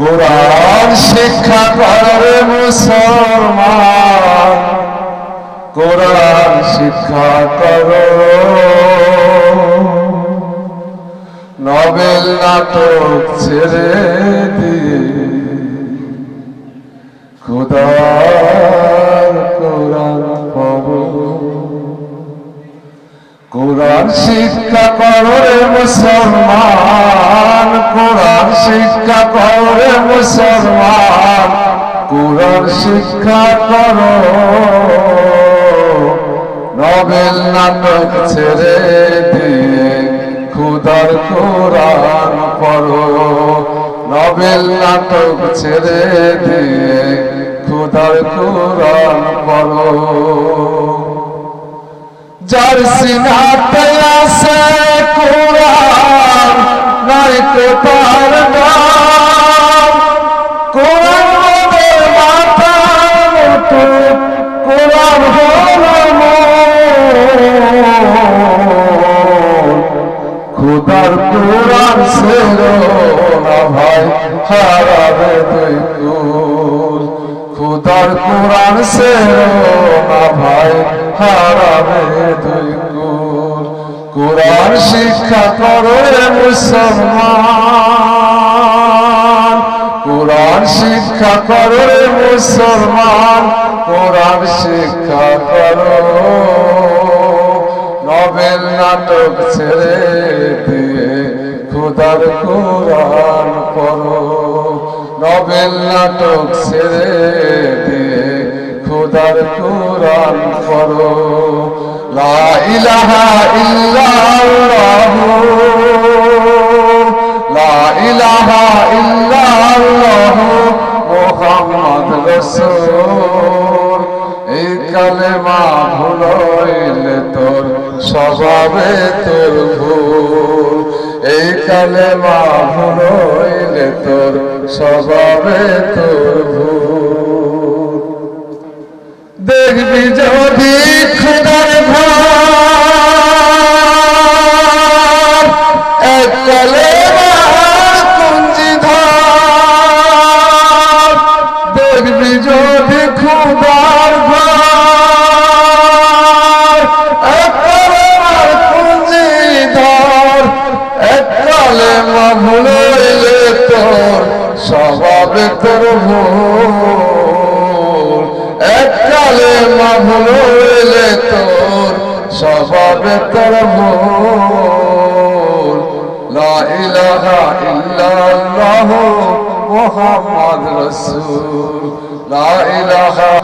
কোরআন শিক্ষা করে মুসলমান। কোরআন শিক্ষা করো। নবেল নাটক ছেড়ে দিয়ে খোদার কোরআন পড়ো। কোরআন শিক্ষা করো মুসলমান। কোরআন শিক্ষা করো মুসলমান, কোরআন শিক্ষা করো। নবেল নাটক ছেড়ে দিয়ে খুদার কোরআন পড়ো। নবেল নাটক ছেড়ে দিয়ে খুদার কোরআন পড়ো। যার সিনাতে আছে কোরআন, নাই তো না ভাই, হারাবে দুই কুল। খুদার কোরআন সেরো না ভাই, হারাবে দুই কুল। কোরআন শিক্ষা করো মুসলমান। কোরআন শিক্ষা করো মুসলমান। কোরআন শিক্ষা করো। নাটক ছেড়ে দিয়ে খুদার কোরআন পড়ো। নবেল নাটক ছেড়ে দিয়ে খুদার কোরআন পড়ো। লা ইলাহা ইল্লাল্লাহ। লা ইলাহা ইল্লাল্লাহ মুহাম্মদ রাসূল। এই কালেমা তোর স্বভাবে তোর ভুল। এই কালে ভুলইলে তোর স্বভাবে তোর ভুল। দেখবি স্বভাবে তোর ভুল এক এলে তোর স্বভাবে ভুল লা ইলাহা ইল্লাল্লাহ